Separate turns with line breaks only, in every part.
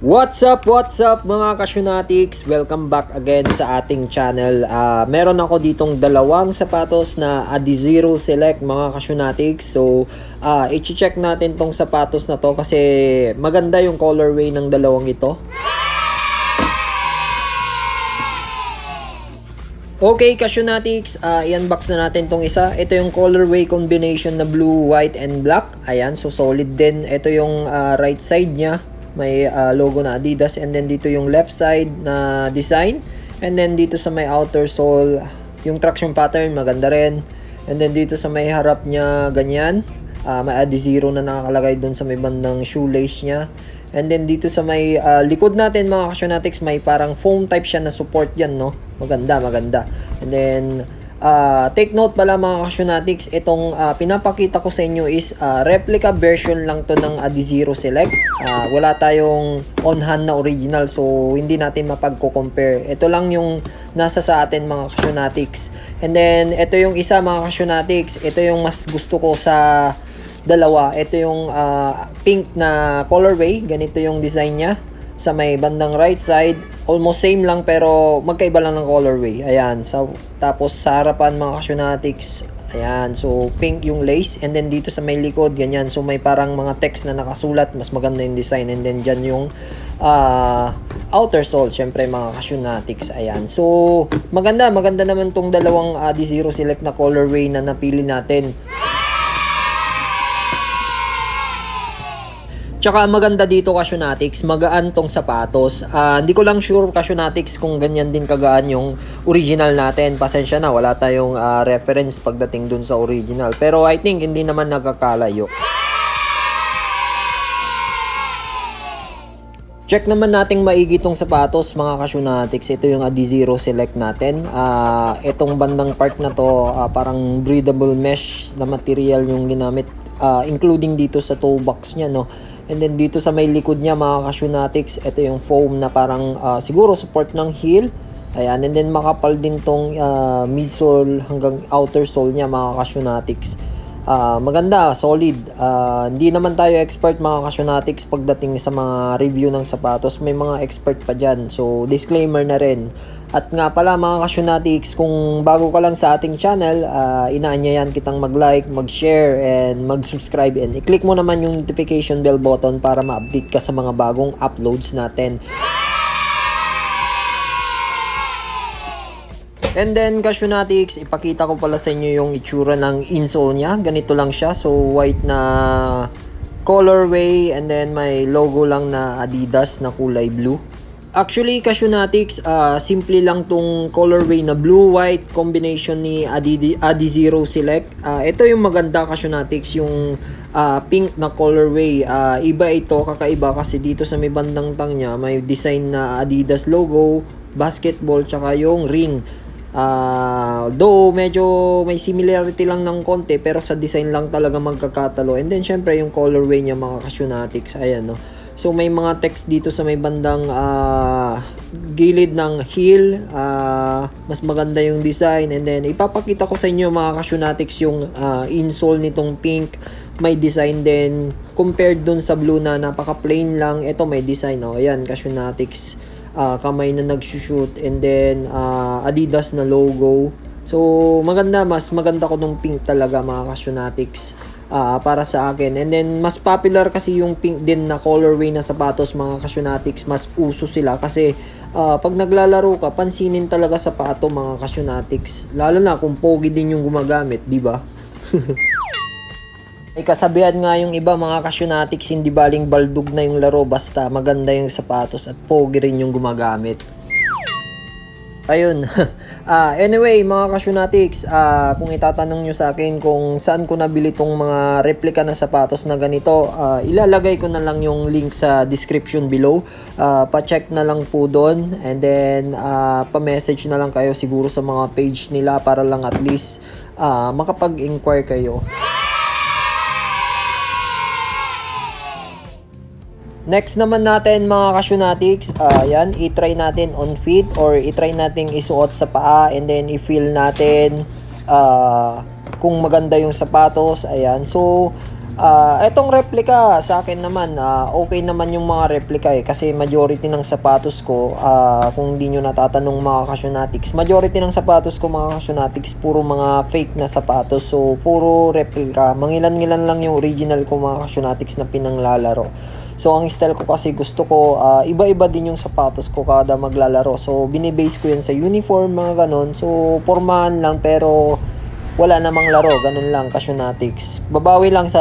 What's up, what's up mga kasyonatics? Welcome back again sa ating channel. Ah, meron ako ditong dalawang sapatos na Adizero Select mga kasyonatics. So, ah i-check natin tong sapatos na to kasi maganda yung colorway ng dalawang ito. Okay, Kasyonatics, uh, i-unbox na natin tong isa. Ito yung colorway combination na blue, white, and black. Ayan, so solid din. Ito yung ah, right side niya. May ah, logo na Adidas. And then dito yung left side na design. And then dito sa may outer sole, yung traction pattern, maganda rin. And then dito sa may harap niya, ganyan. Ah, may Adizero na nakakalagay doon sa may bandang shoelace niya. And then dito sa may ah, likod natin mga kasyonatics, may parang foam type siya na support yan, no? Maganda, maganda. And then, ah, take note pala mga kasyonatics, itong ah, pinapakita ko sa inyo is ah, replica version lang to ng Adizero Select. Ah, wala tayong on-hand na original, so hindi natin mapagko-compare. Ito lang yung nasa sa atin mga kasyonatics. And then, ito yung isa mga kasyonatics, ito yung mas gusto ko sa dalawa. Ito yung ah, pink na colorway. Ganito yung design niya. Sa may bandang right side. Almost same lang pero magkaiba lang ng colorway. Ayan. So, tapos sa harapan mga kasyonatics. Ayan. So, pink yung lace. And then dito sa may likod, ganyan. So, may parang mga text na nakasulat. Mas maganda yung design. And then dyan yung ah, outer sole. Syempre mga kasyonatics. Ayan. So, maganda. Maganda naman tong dalawang uh, D0 Select na colorway na napili natin. Tsaka maganda dito Kasyonatics, magaan tong sapatos. Ah, hindi ko lang sure Kasyonatics kung ganyan din kagaan yung original natin. Pasensya na, wala tayong ah, reference pagdating dun sa original. Pero I think hindi naman nagkakalayo. Check naman nating maigi tong sapatos mga kasyonatics. Ito yung Adizero Select natin. Ah, itong bandang part na to, ah, parang breathable mesh na material yung ginamit ah, including dito sa toe box niya no. And then dito sa may likod niya mga kasyonatics, ito yung foam na parang ah, siguro support ng heel. Ayan, and then makapal din tong ah, midsole hanggang outer sole niya mga kasyonatics. Ah, maganda, solid. Ah, hindi naman tayo expert mga kasyonatics pagdating sa mga review ng sapatos. May mga expert pa dyan. So, disclaimer na rin. At nga pala mga kasyonatics, kung bago ka lang sa ating channel, uh, inaanyayan kitang mag-like, mag-share, and mag-subscribe. And i-click mo naman yung notification bell button para ma-update ka sa mga bagong uploads natin. And then, Kasyonatics, ipakita ko pala sa inyo yung itsura ng insole niya. Ganito lang siya. So, white na colorway and then may logo lang na Adidas na kulay blue. Actually, Kasyonatics, ah simple lang tong colorway na blue-white combination ni Adi, Adizero Select. Ah ito yung maganda, Kasyonatics, yung ah, pink na colorway. Ah, iba ito, kakaiba kasi dito sa may bandang tang niya, may design na Adidas logo, basketball, tsaka yung ring. Ah, though medyo may similarity lang ng konti pero sa design lang talaga magkakatalo. And then syempre yung colorway niya mga kasyonatics, ayan no. So may mga text dito sa may bandang ah, gilid ng heel, ah, mas maganda yung design and then ipapakita ko sa inyo mga kasyonatics yung ah, insole nitong pink. May design din compared dun sa blue na napaka plain lang. Ito may design oh. Ayan, kasyonatics ah, kamay na nagsushoot and then ah, Adidas na logo. So maganda, mas maganda ko nung pink talaga mga kasyonatics ah, para sa akin. And then mas popular kasi yung pink din na colorway na sapatos mga kasyonatics, mas uso sila kasi ah, pag naglalaro ka, pansinin talaga sa pato mga kasyonatics. Lalo na kung pogi din yung gumagamit, di ba? May kasabihan nga yung iba mga kasyonatics, hindi baling baldug na yung laro basta maganda yung sapatos at pogi rin yung gumagamit. Ayun. Ah, anyway, mga kasyonatics, ah, kung itatanong nyo sa akin kung saan ko nabili tong mga replica na sapatos na ganito, ah, ilalagay ko na lang yung link sa description below. Ah, pa-check na lang po doon and then ah, pa-message na lang kayo siguro sa mga page nila para lang at least ah, makapag-inquire kayo. Next naman natin mga kasyonatics, uh, yan, i-try natin on feet or i-try natin isuot sa paa and then i-feel natin uh, kung maganda yung sapatos. Ayan. So, Ah, etong replica sa akin naman, ah, okay naman yung mga replica eh kasi majority ng sapatos ko, ah, kung di nyo natatanong mga kasyonatics, majority ng sapatos ko mga kasyonatics puro mga fake na sapatos. So puro replica, mangilan-ngilan lang yung original ko mga kasyonatics na pinanglalaro. So ang style ko kasi gusto ko ah, iba-iba din yung sapatos ko kada maglalaro. So binibase ko yan sa uniform mga ganon. So formahan lang pero wala namang laro, ganun lang, Casunatics. Babawi lang sa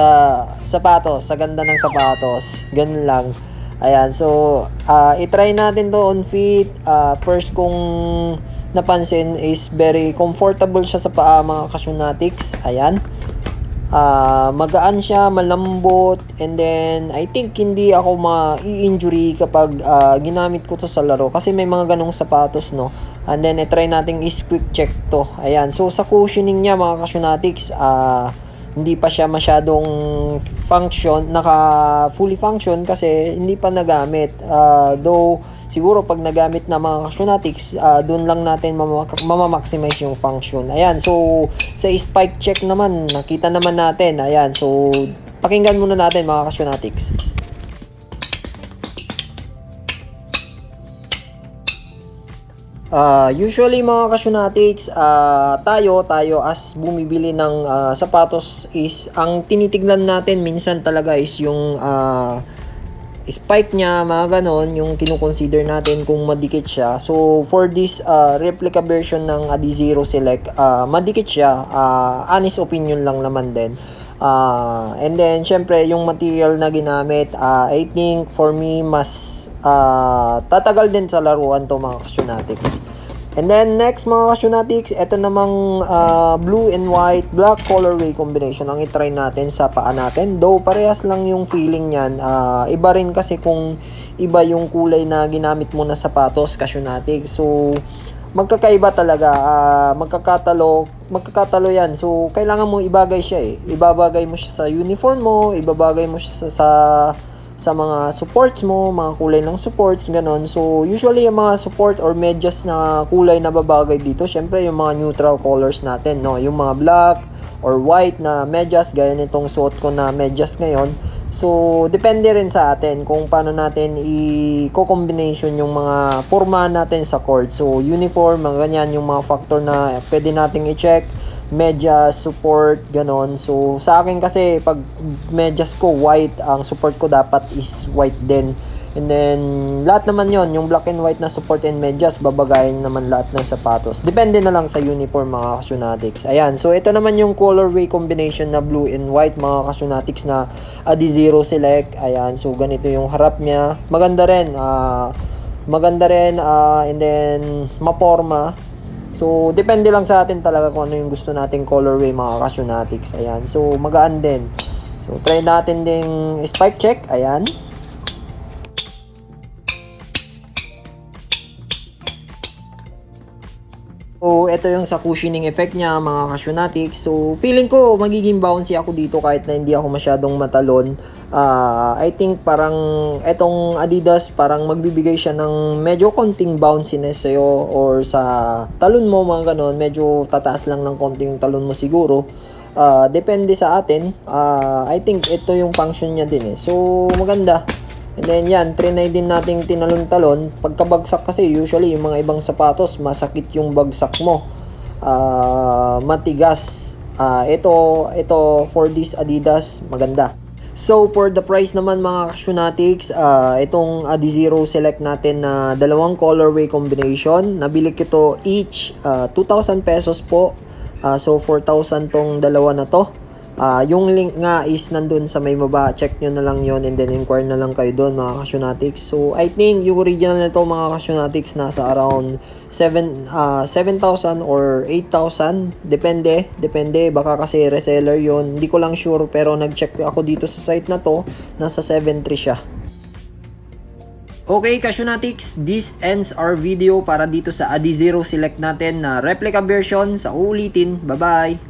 sapatos, sa ganda ng sapatos, ganun lang. Ayan, so, ah itry natin to on feet. Ah, first kung napansin is very comfortable siya sa paa mga Casunatics. Ayan. Ah, magaan siya, malambot, and then I think hindi ako ma-injury kapag ah, ginamit ko to sa laro kasi may mga ganong sapatos no. And then i-try nating is quick check to. Ayan. So sa cushioning niya mga kasyonatics, ah hindi pa siya masyadong function, naka fully function kasi hindi pa nagamit. Ah, though siguro pag nagamit na mga kasyonatics, ah, doon lang natin mamamak- mamamaximize yung function. Ayan, so sa spike check naman, nakita naman natin. Ayan, so pakinggan muna natin mga kasyonatics. Ah, usually mga kasyonatics, ah, tayo, tayo as bumibili ng ah, sapatos is, ang tinitignan natin minsan talaga is yung ah, spike niya, mga ganon, yung kinukonsider natin kung madikit siya. So, for this uh, replica version ng Adizero Select, uh, madikit siya. Uh, honest opinion lang naman din. Uh, and then, syempre, yung material na ginamit, uh, I think for me, mas uh, tatagal din sa laruan to mga Casunatics. And then next mga kasyonatics, ito namang ah, blue and white black colorway combination ang itry natin sa paa natin. Though parehas lang yung feeling niyan. Ah, iba rin kasi kung iba yung kulay na ginamit mo na sapatos kasyonatics. So magkakaiba talaga. Ah, magkakatalo, magkakatalo yan. So kailangan mo ibagay siya eh. Ibabagay mo siya sa uniform mo, ibabagay mo siya sa, sa sa mga supports mo, mga kulay ng supports, ganon. So, usually yung mga support or medyas na kulay na babagay dito, syempre yung mga neutral colors natin, no? Yung mga black or white na medyas, gaya nitong suot ko na medyas ngayon. So, depende rin sa atin kung paano natin i-combination yung mga forma natin sa court. So, uniform, mga ganyan, yung mga factor na pwede nating i-check medyas, support, ganon. So, sa akin kasi, pag medyas ko white, ang support ko dapat is white din. And then, lahat naman yon yung black and white na support and medyas, babagayin naman lahat ng sapatos. Depende na lang sa uniform mga kasunatics. Ayan, so ito naman yung colorway combination na blue and white mga kasunatics na Adizero Select. Ayan, so ganito yung harap niya. Maganda rin, ah, maganda rin, ah, and then, maporma. So, depende lang sa atin talaga kung ano yung gusto nating colorway mga kasyonatics. Ayan. So, magaan din. So, try natin ding spike check. Ayan. So, ito yung sa cushioning effect niya, mga kasyonatics. So, feeling ko magiging bouncy ako dito kahit na hindi ako masyadong matalon. Ah, I think parang etong Adidas parang magbibigay siya ng medyo konting bounciness sa'yo or sa talon mo, mga ganon. Medyo tataas lang ng yung talon mo siguro. Ah, depende sa atin. Ah, I think ito yung function niya din eh. So, maganda. And then yan, trinay din nating tinalon-talon. Pagkabagsak kasi, usually yung mga ibang sapatos, masakit yung bagsak mo. Ah, matigas. Ah, ito, ito for this Adidas, maganda. So, for the price naman mga Shunatics, ah itong Adizero Select natin na dalawang colorway combination. Nabili ko to each ah, 2,000 pesos po. Ah, so, 4,000 tong dalawa na to. Ah, yung link nga is nandun sa may baba. Check nyo na lang yon and then inquire na lang kayo doon mga Kasyonatics. So, I think yung original nito mga Kasyonatics nasa around 7 ah 7,000 or 8,000. Depende, depende. Baka kasi reseller yon Hindi ko lang sure pero nag-check ako dito sa site na to. Nasa 7,300 siya. Okay, Kasyonatics, this ends our video para dito sa Adizero Select natin na replica version. Sa uulitin, bye-bye!